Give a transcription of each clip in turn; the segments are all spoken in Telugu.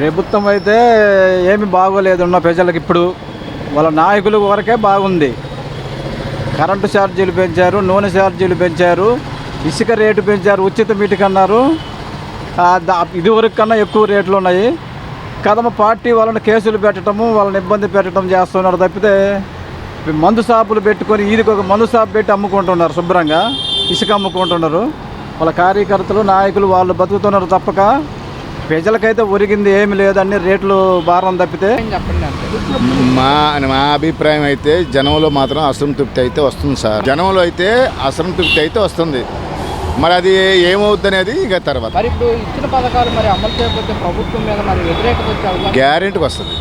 ప్రభుత్వం అయితే ఏమి బాగోలేదు ఉన్న ప్రజలకు ఇప్పుడు. వాళ్ళ నాయకుల వరకే బాగుంది. కరెంటు ఛార్జీలు పెంచారు నూనె ఛార్జీలు పెంచారు ఇసుక రేటు పెంచారు ఉచిత మీటికి అన్నారు. ఇదివరకు కన్నా ఎక్కువ రేట్లు ఉన్నాయి. కదమ పార్టీ వాళ్ళని కేసులు పెట్టడము వాళ్ళని ఇబ్బంది పెట్టడం చేస్తున్నారు తప్పితే మందు షాపులు పెట్టుకొని ఈదికి ఒక మందు షాప్ పెట్టి అమ్ముకుంటున్నారు శుభ్రంగా ఇసుక అమ్ముకుంటున్నారు. వాళ్ళ కార్యకర్తలు నాయకులు వాళ్ళు బతుకుతున్నారు తప్పక. ప్రజలకైతే ఒరిగింది ఏమి లేదు అన్ని రేట్లు భారం తప్పితే. మా మా అభిప్రాయం అయితే జనంలో మాత్రం అసంతృప్తి అయితే వస్తుంది సార్. జనంలో అయితే అసంతృప్తి అయితే వస్తుంది. మరి అది ఏమవుద్ది అనేది ఇక తర్వాత. మరి ఇప్పుడు ఇచ్చిన పథకాలు మరి అమలు చేయకపోతే ప్రభుత్వం మీద మరి వ్యతిరేకత వచ్చే గ్యారెంటీకి వస్తుంది.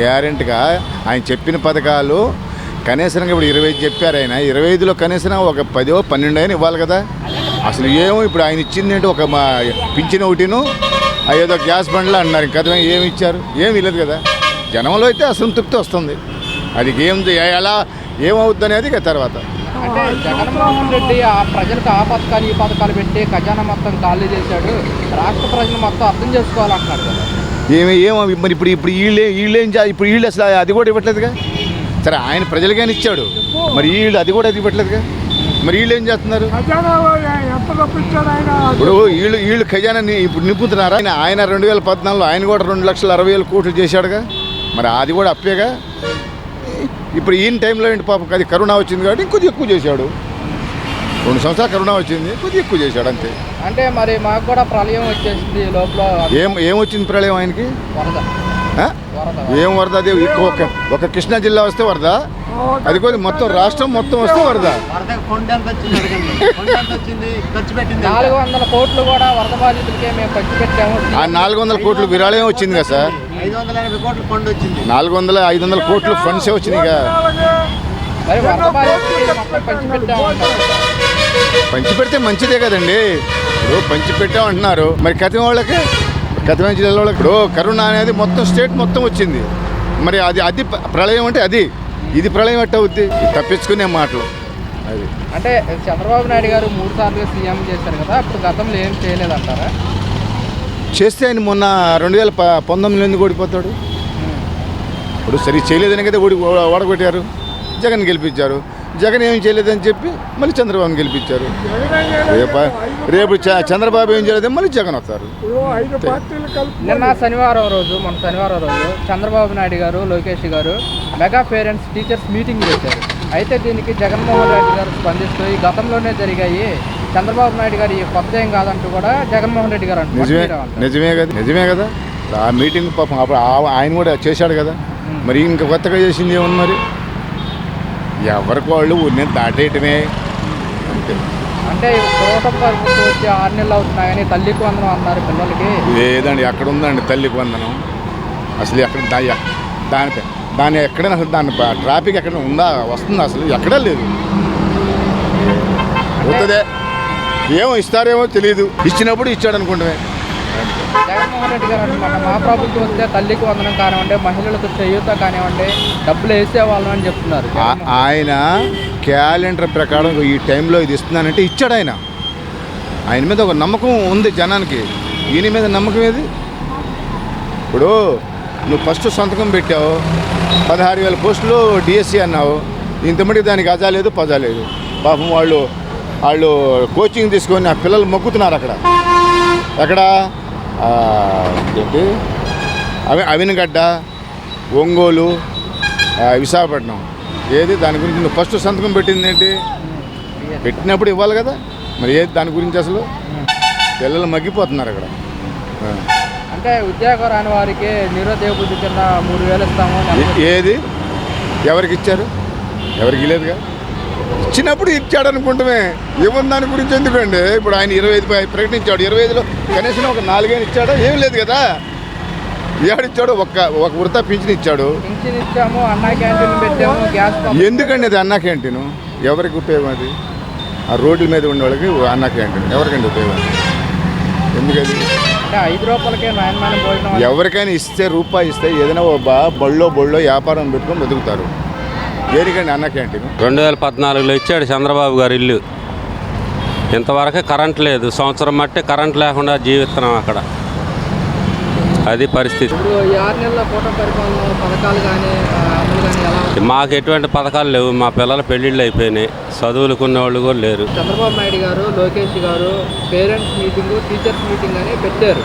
గ్యారెంటీగా ఆయన చెప్పిన పథకాలు కనీసం ఇప్పుడు ఇరవై ఐదు చెప్పారు ఆయన. ఇరవై ఐదులో కనీసం ఒక పదో పన్నెండు అయినా ఇవ్వాలి కదా. అసలు ఏమో ఇప్పుడు ఆయన ఇచ్చింది ఏంటి? ఒక మా పింఛన్ ఒకటిను ఏదో గ్యాస్ బండ్లు అన్నారు. ఇంకా అర్థం ఏమి ఇచ్చారు? ఏమి లేదు కదా. జనంలో అయితే అసంతృప్తి వస్తుంది. అది ఏం ఎలా ఏమవుద్ది అనేది ఇక తర్వాత. అంటే జగన్మోహన్ రెడ్డి ఆ ప్రజలకు ఆ పథకాలు ఈ పథకాలు పెట్టి ఖజానా మొత్తం ఖాళీ చేశాడు. రాష్ట్ర ప్రజలు మొత్తం అర్థం చేసుకోవాలంటున్నాడు కదా. ఏమి ఏమో మరి ఇప్పుడు ఇప్పుడు వీళ్ళే వీళ్ళు ఇప్పుడు వీళ్ళు అసలు అది కూడా ఇవ్వట్లేదుగా? సరే ఆయన ప్రజలకైనా ఇచ్చాడు. మరి వీళ్ళు అది కూడా అది ఇవ్వట్లేదుగా? మరి వీళ్ళు ఏం చేస్తున్నారు? ఇప్పుడు వీళ్ళు వీళ్ళు ఖజానాని ఇప్పుడు నింపుతున్నారా? ఆయన ఆయన రెండు వేల పద్నాలుగులో ఆయన కూడా రెండు లక్షల అరవై వేల కోట్లు చేశాడుగా. మరి అది కూడా అప్పేగా? ఇప్పుడు ఈయన టైంలో ఏంటి పాపం? అది కరోనా వచ్చింది కాబట్టి ఇంకొద్ది ఎక్కువ చేశాడు. రెండు సంవత్సరాలు కరోనా వచ్చింది కొద్ది ఎక్కువ చేశాడు అంతే. అంటే మరి మాకు కూడా ప్రళయం వచ్చేసింది లోపల. ఏం ఏమొచ్చింది ప్రళయం ఆయనకి? వరద. ఏం వరద అది? ఒక ఒక కృష్ణా జిల్లా వస్తే వరద? అది కూడా మొత్తం రాష్ట్రం మొత్తం వస్తే వరద? నాలుగు వందల కోట్లు కూడా వరద బాధితులకే మేము ఖర్చు పెట్టాము. ఆ నాలుగు వందల కోట్లు విరాళం వచ్చింది కదా సార్? ఐదు వందల ఎనభై కోట్ల కొండ వచ్చింది. నాలుగు వందల ఐదు వందల కోట్లు ఫండ్సే వచ్చినాయి కదా. పంచి పెడితే మంచిదే కదండి. ఇప్పుడు పంచి పెట్టామంటున్నారు. మరి కథం వాళ్ళకి? కథమైన జిల్లా వాళ్ళకి ఇప్పుడు కరోనా అనేది మొత్తం స్టేట్ మొత్తం వచ్చింది. మరి అది అది ప్రళయం అంటే అది. ఇది ప్రళయం ఎట్ట అవుద్ది? ఇది తప్పించుకునే మాటలు. అది. అంటే చంద్రబాబు నాయుడు గారు మూడు సార్లు సీఎం చేశారు కదా అప్పుడు గతంలో ఏం చేయలేదంటారా? చేస్తే ఆయన మొన్న రెండు వేల ప పంతొమ్మిదిలో ఎందుకు ఓడిపోతాడు? ఇప్పుడు సరి చేయలేదని కదా ఓడి ఓడగొట్టారు. జగన్ గెలిపించారు. జగన్ ఏం చేయలేదని చెప్పి మళ్ళీ చంద్రబాబుని గెలిపించారు. రేపు రేపు చ- చంద్రబాబు ఏం చేయలేదు మళ్ళీ జగన్ వస్తారు. నిన్న శనివారం రోజు మన శనివారం రోజు చంద్రబాబు నాయుడు గారు లోకేష్ గారు మెగా పేరెంట్స్ టీచర్స్ మీటింగ్ చేశారు. అయితే దీనికి జగన్మోహన్ రెడ్డి గారు స్పందిస్తూ ఈ గతంలోనే జరిగాయి చంద్రబాబు నాయుడు గారు ఈ కొత్త ఏం కాదంటూ కూడా జగన్మోహన్ రెడ్డి గారు. నిజమే. నిజమే కదా నిజమే కదా. ఆ మీటింగ్ పాపం అప్పుడు ఆ- ఆయన కూడా చేశాడు కదా. మరి ఇంకా కొత్తగా చేసింది ఏముంది మరి? ఎవరికి వాళ్ళు ఊరిని దాటేయటమే. అంతే. అంటే ప్రభుత్వం ప్రభుత్వం వచ్చి ఆరు నెలలు అవుతున్నా కానీ తల్లికి వందనం అన్నారు పిల్లలకి. లేదండి ఎక్కడ ఉందండి తల్లికి వందనం. అసలు ఎక్కడ దాని దాని ఎక్కడైనా అసలు దాని ట్రాఫిక్ ఎక్కడ ఉందా వస్తుందా అసలు? ఎక్కడా లేదు. పోతుందే. ఏమో ఇస్తారేమో తెలియదు ఇచ్చినప్పుడు ఇచ్చాడు అనుకుంటే జగన్మోహన్ రెడ్డి గారు అనమాట మా ప్రభుత్వం వస్తే తల్లికి వందనం కానివ్వండి మహిళలకు చేయూత కానివ్వండి డబ్బులు వేసేవాళ్ళం అని చెప్తున్నారు. ఆయన క్యాలెండర్ ప్రకారం ఈ టైంలో ఇది ఇస్తున్నానంటే ఇచ్చాడు ఆయన. ఆయన మీద ఒక నమ్మకం ఉంది జనానికి. ఈయన మీద నమ్మకం ఏది? ఇప్పుడు నువ్వు ఫస్ట్ సంతకం పెట్టావు పదహారు వేల పోస్టులు డిఎస్సి అన్నావు. ఇంతమటికి దానికి అజా లేదు పజా లేదు. పాపం వాళ్ళు వాళ్ళు కోచింగ్ తీసుకొని ఆ పిల్లలు మొక్కుతున్నారు అక్కడ. ఎక్కడ? ఏంటి? అవి అవినగడ్డ ఒంగోలు విశాఖపట్నం. ఏది? దాని గురించి నువ్వు ఫస్ట్ సంతకం పెట్టింది ఏంటి? పెట్టినప్పుడు ఇవ్వాలి కదా. మరి ఏది దాని గురించి అసలు? పిల్లలు మగ్గిపోతున్నారు అక్కడ. అంటే ఉద్యోగం రాని వారికి నిరుద్యోగ బుద్ధి కింద మూడు వేలు ఇస్తాము. ఏది? ఎవరికి ఇచ్చారు? ఎవరికి లేదుగా ఇచ్చినప్పుడు ఇచ్చాడు అనుకుంటమే ఏముంది దాని గురించి ఎందుకండి? ఇప్పుడు ఆయన ఇరవై ఐదు ప్రకటించాడు. ఇరవై ఐదులో కనీసం ఒక నాలుగైదు ఇచ్చాడా? ఏం లేదు కదా. ఏడిచ్చాడు? ఒక్క ఒక వృత్తా పింఛన్ ఇచ్చాడు. ఎందుకండి అది అన్నా క్యాంటీన్? ఎవరికి ఉపయోగం అది? ఆ రోడ్ల మీద ఉన్న వాళ్ళకి అన్నా క్యాంటీన్. ఎవరికండి ఉపయోగం? ఎందుకది? ఎవరికైనా ఇస్తే రూపాయి ఇస్తే ఏదైనా బళ్ళో బళ్ళో వ్యాపారం పెట్టుకొని బతుకుతారు. దేనికండి అన్న క్యాంటీన్? రెండు వేల పద్నాలుగులో ఇచ్చాడు చంద్రబాబు గారు ఇల్లు. ఇంతవరకు కరెంట్ లేదు. సంవత్సరం మట్టి కరెంట్ లేకుండా జీవిస్తున్నాం అక్కడ. అది పరిస్థితి? మాకు ఎటువంటి పథకాలు లేవు. మా పిల్లల పెళ్ళిళ్ళు అయిపోయినాయి. చదువులుకున్న వాళ్ళు కూడా లేరు. చంద్రబాబు నాయుడు గారు లోకేష్ గారు పేరెంట్స్ మీటింగ్ టీచర్స్ మీటింగ్ అని పెట్టారు.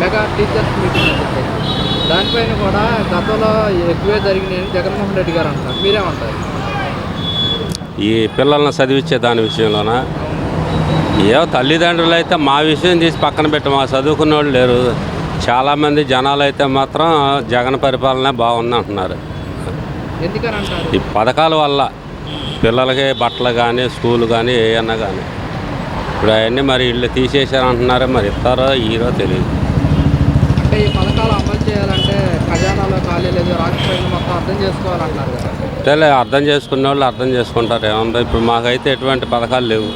మెగా టీచర్స్ మీటింగ్ అని దానిపైన కూడా గతంలో ఎక్కువే జరిగినాయని జగన్మోహన్ రెడ్డి గారు అంటారు. మీరేమంటారు? ఈ పిల్లల్ని చదివించే దాని విషయంలోన? ఏవో తల్లిదండ్రులు అయితే మా విషయం తీసి పక్కన పెట్టి మా చదువుకున్న వాళ్ళు లేరు. చాలామంది జనాలు అయితే మాత్రం జగన్ పరిపాలన బాగుంది అంటున్నారు. ఈ పథకాల వల్ల పిల్లలకి బట్టలు కానీ స్కూల్ కానీ ఏమన్నా కానీ ఇప్పుడు అవన్నీ మరి ఇల్లు తీసేశారంటున్నారో మరి ఇస్తారో ఈరో తెలియదు అంటే ఈ పథకాలు అమలు చేయాలంటే ఖజానాలో ఖాళీ లేదు రాకపోయిన మొత్తం అర్థం చేసుకోవాలంటున్నారు అర్థం చేసుకునే వాళ్ళు అర్థం చేసుకుంటారు. ఏముందో? ఇప్పుడు మాకైతే ఎటువంటి పథకాలు లేవు.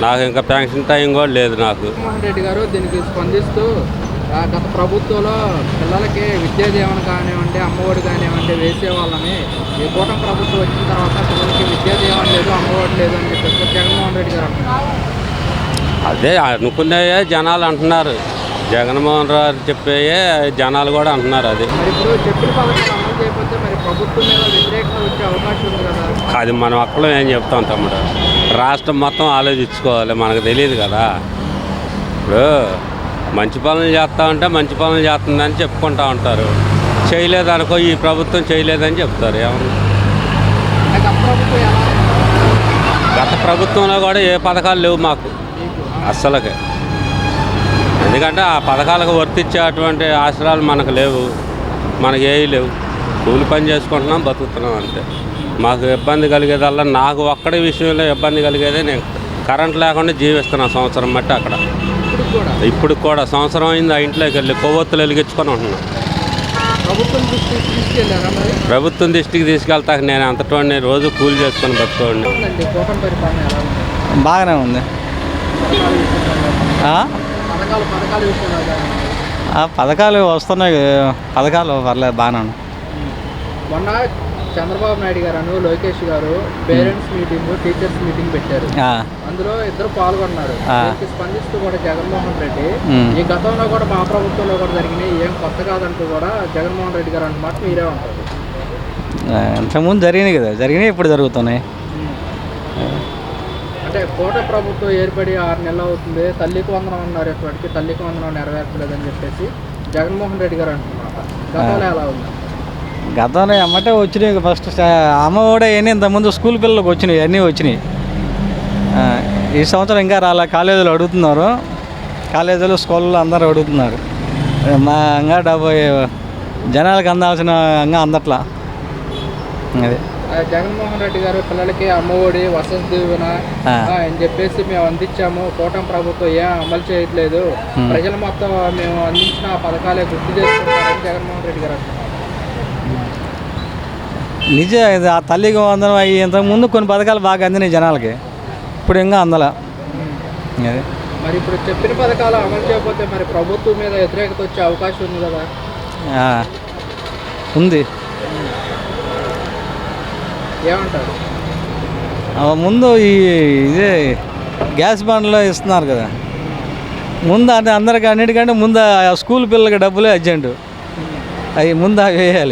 నాకు ఇంకా పెన్షన్ టైం కూడా లేదు నాకు. జగన్మోహన్ రెడ్డి గారు దీనికి స్పందిస్తూ ఆ, గత ప్రభుత్వంలో పిల్లలకి విద్యా దీవెన కానివ్వండి అమ్మఒడి కానివ్వండి వేసే వాళ్ళని ఈ కూటమి ప్రభుత్వం వచ్చిన తర్వాత పిల్లలకి విద్యా దీవెన లేదు అమ్మఒడి లేదు అని చెప్పేసి జగన్మోహన్ రెడ్డి గారు అంటున్నారు. అదే అనుకునేయే జనాలు అంటున్నారు. జగన్మోహన్ రావు చెప్పేయే జనాలు కూడా అంటున్నారు అది. మరి ఇప్పుడు చెప్పిన పథకాలు అమలు చేయకపోతే మరి ప్రభుత్వం మీద వ్యతిరేకత వచ్చే అవకాశం ఉంది కదా? అది మనం అక్కలో ఏం చెప్తాం తమ్ముడు? రాష్ట్రం మొత్తం ఆలోచించుకోవాలి మనకు తెలియదు కదా? ఇప్పుడు మంచి పనులు చేస్తా ఉంటే మంచి పనులు చేస్తుందని చెప్పుకుంటా ఉంటారు. చేయలేదనుకో ఈ ప్రభుత్వం చేయలేదని చెప్తారు ఏమన్నా? గత ప్రభుత్వంలో కూడా ఏ పథకాలు లేవు మాకు అస్సలకే. ఎందుకంటే ఆ పథకాలకు వర్తించేటువంటి ఆశ్రయాలు మనకు లేవు మనకి ఏవి లేవు. కూలి పని చేసుకుంటున్నాం బతుకుతున్నాం అంతే. మాకు ఇబ్బంది కలిగేదల్లా నాకు ఒక్కడి విషయంలో ఇబ్బంది కలిగేదే నేను. కరెంట్ లేకుండా జీవిస్తున్నాను సంవత్సరం బట్టి అక్కడ. ఇప్పుడు కూడా సంవత్సరం అయింది ఆ ఇంట్లోకి వెళ్ళి కొవ్వొత్తులు వెలిగించుకొని ఉంటున్నాం. ప్రభుత్వం దృష్టికి తీసుకెళ్తాక నేను అంతటోడిని రోజు కూలి చేసుకొని బతుకోండి బాగానే ఉంది. పథకాల వస్తున్నాయి. పథకాలు పర్లేదు బాగానే ఉన్నాయి. మొన్న చంద్రబాబు నాయుడు గారు లోకేష్ గారు పేరెంట్స్ మీటింగ్ టీచర్స్ మీటింగ్ పెట్టారు. అందులో ఇద్దరు పాల్గొన్నారు. దీనికి స్పందిస్తూ కూడా జగన్మోహన్ రెడ్డి. ఈ గతంలో కూడా మా ప్రభుత్వంలో కూడా జరిగినాయి ఏం కొత్త కాదంటూ కూడా జగన్మోహన్ రెడ్డి గారు అన్నమాట మీరే ఉంటారు ఆ, ఇంతకుముందు జరిగినాయి కదా జరిగినాయి ఇప్పుడు జరుగుతున్నాయి. అంటే కోట ప్రభుత్వం ఏర్పడి ఆరు నెలలు అవుతుంది తల్లికి వందనం అన్నారు ఇప్పటికి తల్లికి వందనం నెరవేర్చలేదని చెప్పేసి జగన్మోహన్ రెడ్డి గారు అంటున్నారు. గతంలో ఎలా ఉంది? గతంలో ఎమ్మటే వచ్చినాయి ఫస్ట్ అమ్మ కూడా అవన్నీ ఇంతకుముందు స్కూల్ పిల్లలకు వచ్చినాయి అన్నీ వచ్చినాయి. ఈ సంవత్సరం ఇంకా రాలే కాలేజీలో అడుగుతున్నారు. కాలేజీలో స్కూల్లో అందరూ అడుగుతున్నారు. మా ఇంకా డెబ్బై జనాలకు అందాల్సిన ఇంకా అందట్లా. అది. జగన్మోహన్ రెడ్డి గారు పిల్లలకి అమ్మఒడి వసతి దీవెన అని చెప్పేసి మేము అందించాము. కూటమి ప్రభుత్వం ఏం అమలు చేయట్లేదు. ప్రజలు మొత్తం మేము అందించిన పథకాలే గుర్తు చేసుకుంటారని జగన్మోహన్ రెడ్డి గారు అంటున్నారు. నిజే ఇది ఆ తల్లికి వందనం అయ్యి ఇంతకుముందు కొన్ని పథకాలు బాగా అందినాయి జనాలకి. ఇప్పుడు ఇంకా అందల. అది. మరి ఇప్పుడు చెప్పిన పథకాలు అమలు చేయకపోతే మరి ప్రభుత్వం మీద వ్యతిరేకత వచ్చే అవకాశం ఉంది కదా? ఉంది. ఏమంటారు? ఆ, ముందు ఈ ఇదే గ్యాస్ బండ్లో ఇస్తున్నారు కదా. ముందు అది అందరికి అన్నిటికంటే ముందు ఆ స్కూల్ పిల్లలకి డబ్బులే అర్జెంటు. అవి ముందు అవి వేయాలి.